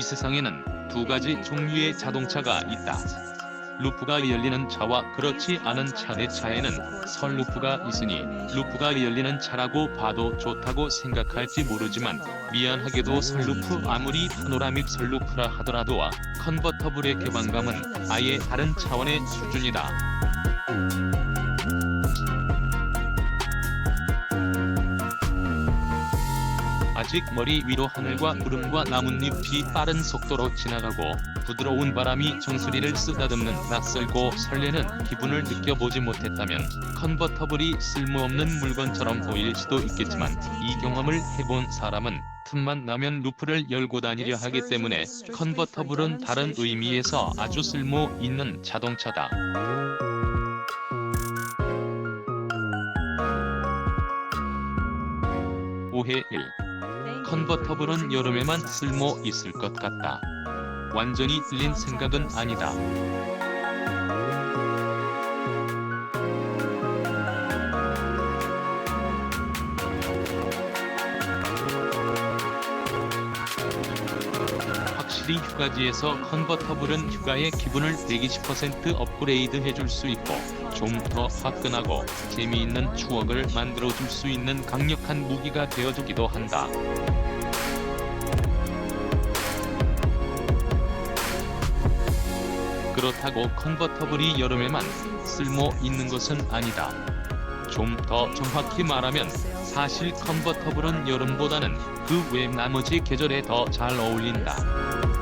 이 세상에는 두 가지 종류의 자동차가 있다. 루프가 열리는 차와 그렇지 않은 차의 차에는 선루프가 있으니 루프가 열리는 차라고 봐도 좋다고 생각할지 모르지만 미안하게도 선루프 아무리 파노라믹 선루프라 하더라도 컨버터블의 개방감은 아예 다른 차원의 수준이다. 아직 머리 위로 하늘과 구름과 나뭇잎이 빠른 속도로 지나가고 부드러운 바람이 정수리를 쓰다듬는 낯설고 설레는 기분을 느껴보지 못했다면 컨버터블이 쓸모없는 물건처럼 보일 수도 있겠지만 이 경험을 해본 사람은 틈만 나면 루프를 열고 다니려 하기 때문에 컨버터블은 다른 의미에서 아주 쓸모 있는 자동차다. 오해 1. 컨버터블은 여름에만 쓸모 있을 것 같다. 완전히 틀린 생각은 아니다. 확실히 휴가지에서 컨버터블은 휴가의 기분을 120% 업그레이드 해줄 수 있고 좀 더 화끈하고 재미있는 추억을 만들어줄 수 있는 강력한 무기가 되어주기도 한다. 그렇다고 컨버터블이 여름에만 쓸모 있는 것은 아니다. 좀 더 정확히 말하면 사실 컨버터블은 여름보다는 그 외 나머지 계절에 더 잘 어울린다.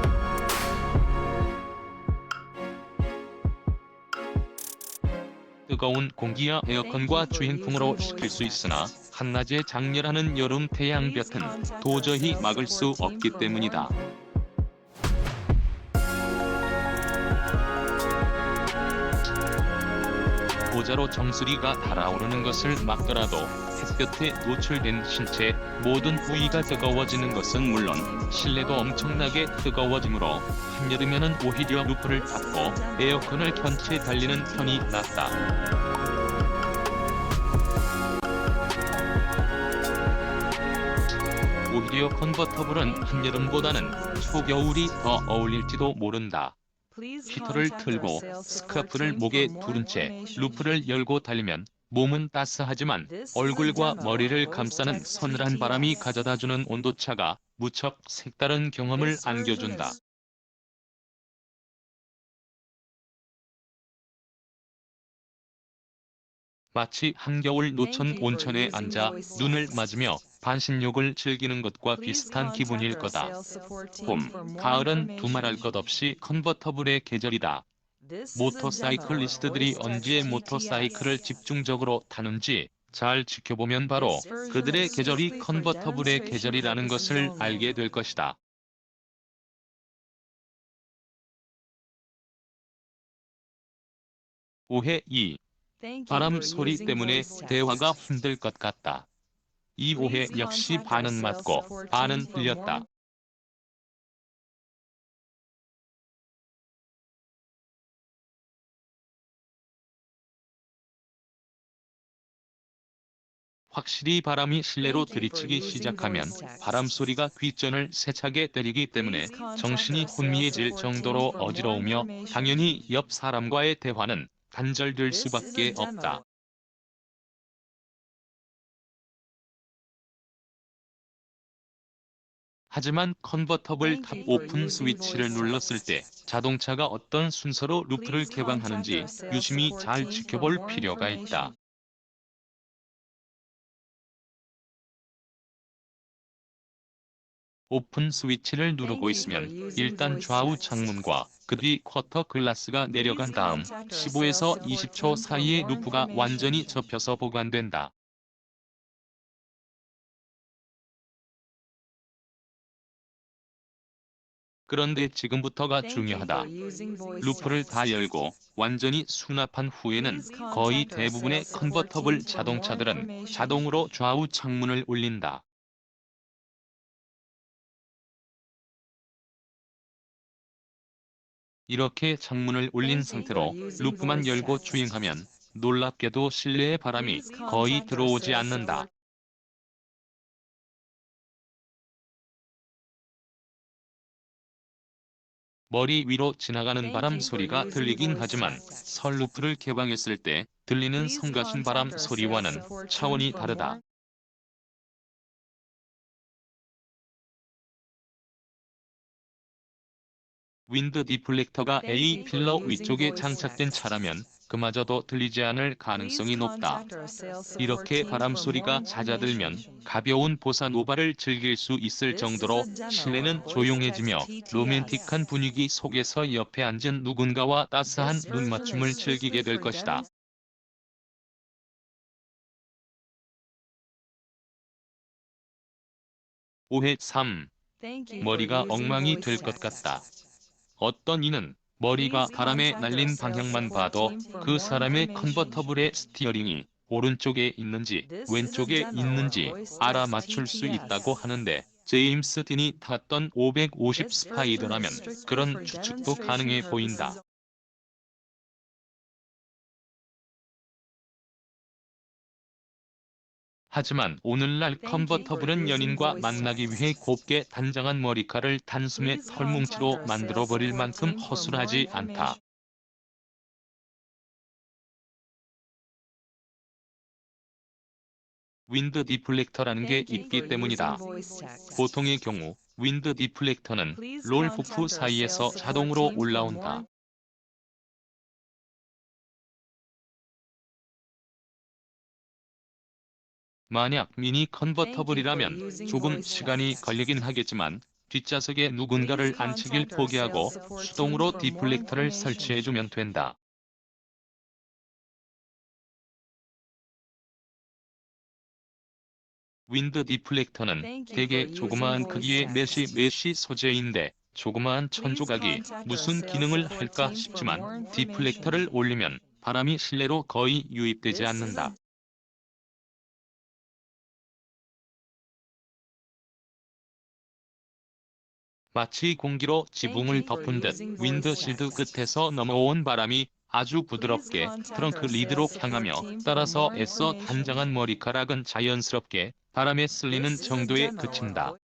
뜨거운 공기와 에어컨과 주행풍으로 식힐 수 있으나 한낮에 장렬하는 여름 태양볕은 도저히 막을 수 없기 때문이다. 모자로 정수리가 달아오르는 것을 막더라도 햇볕에 노출된 신체 모든 부위가 뜨거워지는 것은 물론 실내도 엄청나게 뜨거워지므로 한여름에는 오히려 루프를 닫고 에어컨을 켠 채 달리는 편이 낫다. 오히려 컨버터블은 한여름보다는 초겨울이 더 어울릴지도 모른다. 히터를 틀고 스카프를 목에 두른 채 루프를 열고 달리면 몸은 따스하지만 얼굴과 머리를 감싸는 서늘한 바람이 가져다주는 온도차가 무척 색다른 경험을 안겨준다. 마치 한겨울 노천 온천에 앉아 눈을 맞으며 반신욕을 즐기는 것과 비슷한 기분일 거다. 봄, 가을은 두말할 것 없이 컨버터블의 계절이다. 모터사이클리스트들이 언제 모터사이클을 집중적으로 타는지 잘 지켜보면 바로 그들의 계절이 컨버터블의 계절이라는 것을 알게 될 것이다. 오해 2. 바람 소리 때문에 대화가 힘들 것 같다. 이 오해 역시 반은 맞고 반은 틀렸다. 확실히 바람이 실내로 들이치기 시작하면 바람 소리가 귓전을 세차게 때리기 때문에 정신이 혼미해질 정도로 어지러우며 당연히 옆 사람과의 대화는 단절될 수밖에 없다. 하지만 컨버터블 탑 오픈 스위치를 눌렀을 때 자동차가 어떤 순서로 루프를 개방하는지 유심히 잘 지켜볼 필요가 있다. 오픈 스위치를 누르고 있으면 일단 좌우 창문과 그 뒤 쿼터 글라스가 내려간 다음 15에서 20초 사이에 루프가 완전히 접혀서 보관된다. 그런데 지금부터가 중요하다. 루프를 다 열고 완전히 수납한 후에는 거의 대부분의 컨버터블 자동차들은 자동으로 좌우 창문을 올린다. 이렇게 창문을 올린 상태로 루프만 열고 주행하면 놀랍게도 실내의 바람이 거의 들어오지 않는다. 머리 위로 지나가는 바람 소리가 들리긴 하지만 설루프를 개방했을 때 들리는 성가신 바람 소리와는 차원이 다르다. 윈드 디플렉터가 A 필러 위쪽에 장착된 차라면 그마저도 들리지 않을 가능성이 높다. 이렇게 바람 소리가 잦아들면 가벼운 보사노바를 즐길 수 있을 정도로 실내는 조용해지며 로맨틱한 분위기 속에서 옆에 앉은 누군가와 따스한 눈맞춤을 즐기게 될 것이다. 오해 3. 머리가 엉망이 될 것 같다. 어떤 이는 머리가 바람에 날린 방향만 봐도 그 사람의 컨버터블의 스티어링이 오른쪽에 있는지 왼쪽에 있는지 알아맞출 수 있다고 하는데 제임스 딘이 탔던 550 스파이더라면 그런 추측도 가능해 보인다. 하지만 오늘날 컨버터블은 연인과 만나기 위해 곱게 단장한 머리카락을 단숨에 털뭉치로 만들어버릴 만큼 허술하지 않다. 윈드 디플렉터라는 게 있기 때문이다. 보통의 경우 윈드 디플렉터는 롤 후프 사이에서 자동으로 올라온다. 만약 미니 컨버터블이라면 조금 시간이 걸리긴 하겠지만 뒷좌석에 누군가를 앉히길 포기하고 수동으로 디플렉터를 설치해주면 된다. 윈드 디플렉터는 대개 조그마한 크기의 메쉬 메쉬 소재인데 조그마한 천조각이 무슨 기능을 할까 싶지만 디플렉터를 올리면 바람이 실내로 거의 유입되지 않는다. 마치 공기로 지붕을 덮은 듯 윈드실드 끝에서 넘어온 바람이 아주 부드럽게 트렁크 리드로 향하며 따라서 애써 단장한 머리카락은 자연스럽게 바람에 쓸리는 정도에 그친다.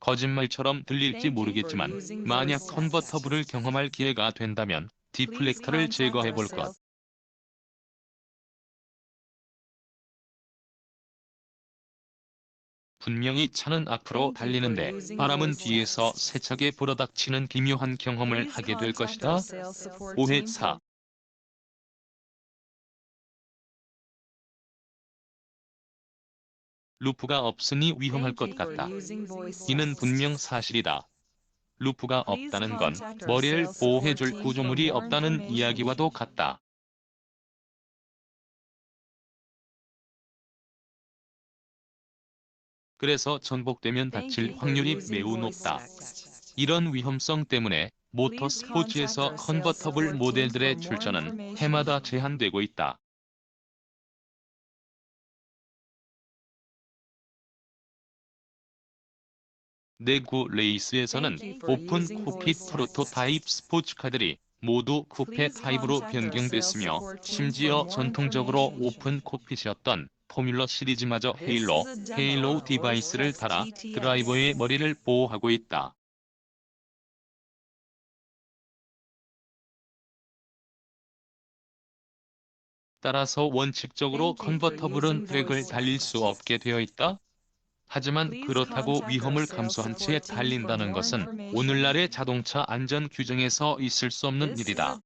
거짓말처럼 들릴지 모르겠지만 만약 컨버터블을 경험할 기회가 된다면 디플렉터를 제거해 볼 것. 분명히 차는 앞으로 달리는데 바람은 뒤에서 세차게 불어닥치는 기묘한 경험을 하게 될 것이다. 오해 4. 루프가 없으니 위험할 것 같다. 이는 분명 사실이다. 루프가 없다는 건 머리를 보호해줄 구조물이 없다는 이야기와도 같다. 그래서 전복되면 다칠 확률이 매우 높다. 이런 위험성 때문에 모터 스포츠에서 컨버터블 모델들의 출전은 해마다 제한되고 있다. 내구 레이스에서는 오픈 쿠핏 프로토타입 스포츠카들이 모두 쿠페 타입으로 변경됐으며 심지어 전통적으로 오픈 코핏이었던 포뮬러 시리즈마저 헤일로, 헤일로우 디바이스를 달아 드라이버의 머리를 보호하고 있다. 따라서 원칙적으로 컨버터블은 트랙을 달릴 수 없게 되어 있다. 하지만 그렇다고 위험을 감수한 채 달린다는 것은 오늘날의 자동차 안전 규정에서 있을 수 없는 일이다.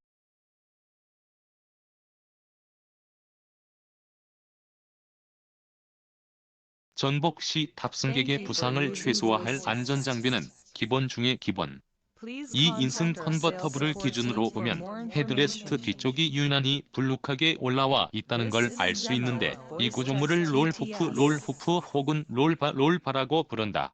전복 시 탑승객의 부상을 최소화할 안전장비는 기본 중의 기본. 이 인승 컨버터블을 기준으로 보면 헤드레스트 뒤쪽이 유난히 불룩하게 올라와 있다는 걸 알 수 있는데 이 구조물을 롤후프 롤후프 혹은 롤바 롤바라고 부른다.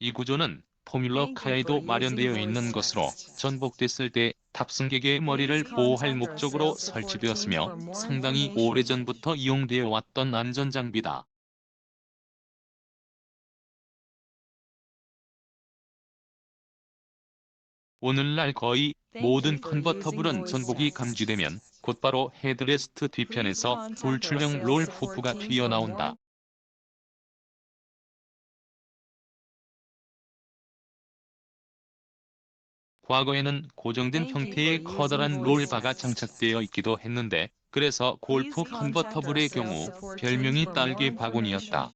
이 구조는 포뮬러 카에도 마련되어 있는 것으로 전복됐을 때 탑승객의 머리를 보호할 목적으로 설치되었으며 상당히 오래전부터 이용되어 왔던 안전장비다. 오늘날 거의 모든 컨버터블은 전복이 감지되면 곧바로 헤드레스트 뒤편에서 돌출형 롤 후프가 튀어나온다. 과거에는 고정된 형태의 커다란 롤바가 장착되어 있기도 했는데 그래서 골프 컨버터블의 경우 별명이 딸기 바구니였다.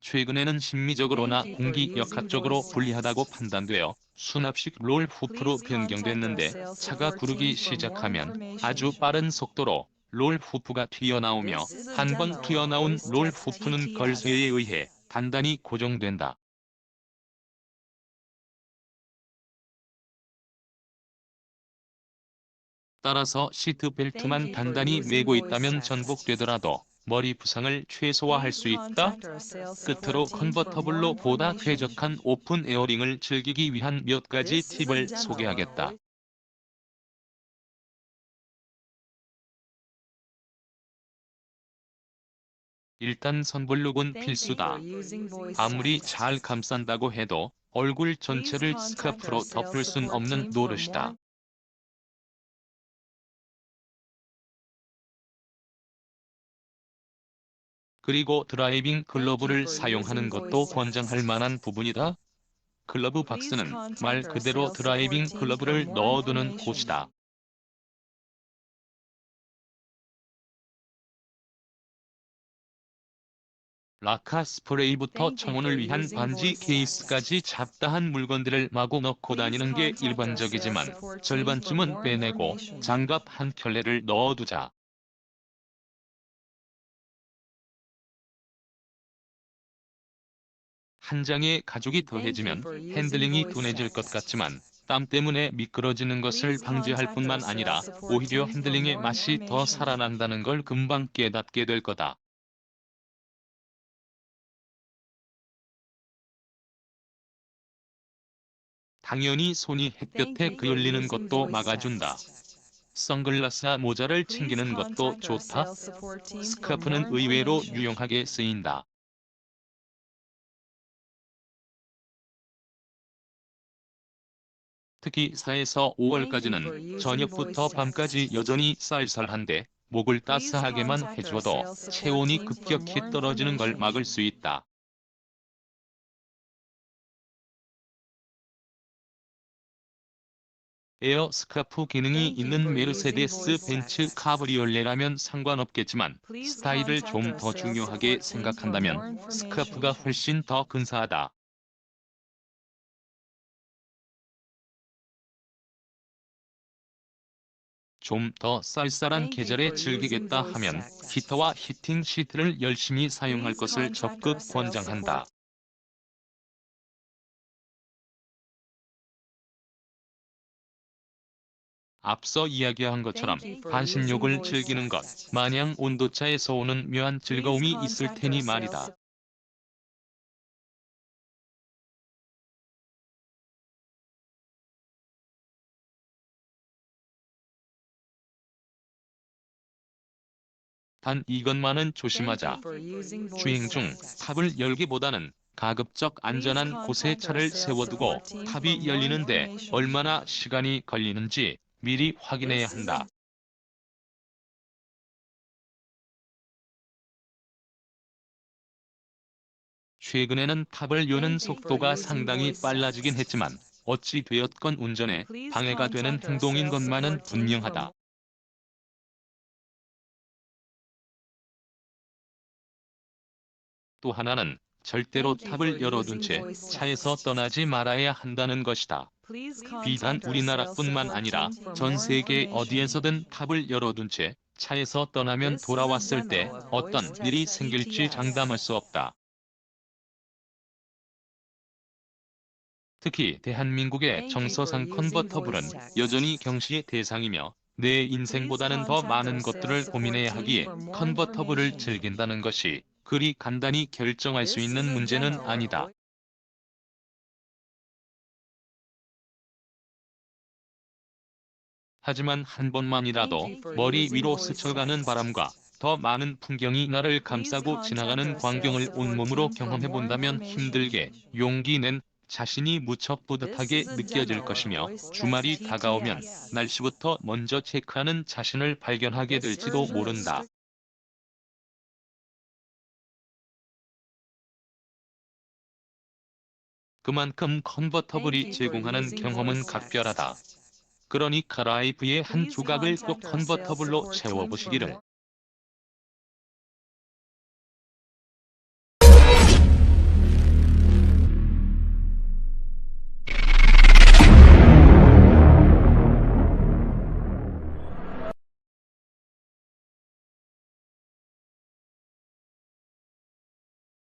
최근에는 심미적으로나 공기 역학적으로 불리하다고 판단되어 수납식 롤 후프로 변경됐는데 차가 구르기 시작하면 아주 빠른 속도로 롤 후프가 튀어나오며 한 번 튀어나온 롤 후프는 걸쇠에 의해 단단히 고정된다. 따라서 시트벨트만 단단히 매고 있다면 전복되더라도 머리 부상을 최소화할 수 있다. 끝으로 컨버터블로 보다 쾌적한 오픈 에어링을 즐기기 위한 몇 가지 팁을 소개하겠다. 일단 선블룩은 필수다. 아무리 잘 감싼다고 해도 얼굴 전체를 스카프로 덮을 순 없는 노릇이다. 그리고 드라이빙 글러브를 사용하는 것도 권장할 만한 부분이다. 글러브 박스는 말 그대로 드라이빙 글러브를 넣어두는 곳이다. 라카 스프레이부터 청혼을 위한 반지 케이스까지 잡다한 물건들을 마구 넣고 다니는 게 일반적이지만 절반쯤은 빼내고 장갑 한 켤레를 넣어두자. 한 장의 가죽이 더해지면 핸들링이 둔해질 것 같지만 땀 때문에 미끄러지는 것을 방지할 뿐만 아니라 오히려 핸들링의 맛이 더 살아난다는 걸 금방 깨닫게 될 거다. 당연히 손이 햇볕에 그을리는 것도 막아준다. 선글라스나 모자를 챙기는 것도 좋다. 스카프는 의외로 유용하게 쓰인다. 특히 4에서 5월까지는 저녁부터 밤까지 여전히 쌀쌀한데 목을 따스하게만 해줘도 체온이 급격히 떨어지는 걸 막을 수 있다. 에어 스카프 기능이 있는 메르세데스 벤츠 카브리올레라면 상관없겠지만 스타일을 좀 더 중요하게 생각한다면 스카프가 훨씬 더 근사하다. 좀 더 쌀쌀한 계절에 즐기겠다 하면 히터와 히팅 시트를 열심히 사용할 것을 적극 권장한다. 앞서 이야기한 것처럼 반신욕을 즐기는 것 마냥 온도차에서 오는 묘한 즐거움이 있을 테니 말이다. 단 이것만은 조심하자. 주행 중 탑을 열기보다는 가급적 안전한 곳에 차를 세워두고 탑이 열리는데 얼마나 시간이 걸리는지 미리 확인해야 한다. 최근에는 탑을 여는 속도가 상당히 빨라지긴 했지만 어찌 되었건 운전에 방해가 되는 행동인 것만은 분명하다. 또 하나는 절대로 탑을 열어둔 채 차에서 떠나지 말아야 한다는 것이다. 비단 우리나라뿐만 아니라 전 세계 어디에서든 탑을 열어둔 채 차에서 떠나면 돌아왔을 때 어떤 일이 생길지 장담할 수 없다. 특히 대한민국의 정서상 컨버터블은 여전히 경시의 대상이며 내 인생보다는 더 많은 것들을 고민해야 하기에 컨버터블을 즐긴다는 것이 그리 간단히 결정할 수 있는 문제는 아니다. 하지만 한 번만이라도 머리 위로 스쳐가는 바람과 더 많은 풍경이 나를 감싸고 지나가는 광경을 온몸으로 경험해 본다면 힘들게 용기 낸 자신이 무척 뿌듯하게 느껴질 것이며 주말이 다가오면 날씨부터 먼저 체크하는 자신을 발견하게 될지도 모른다. 그만큼 컨버터블이 제공하는 경험은 각별하다. 그러니 카라이프의 한 조각을 꼭 컨버터블로 채워보시기를.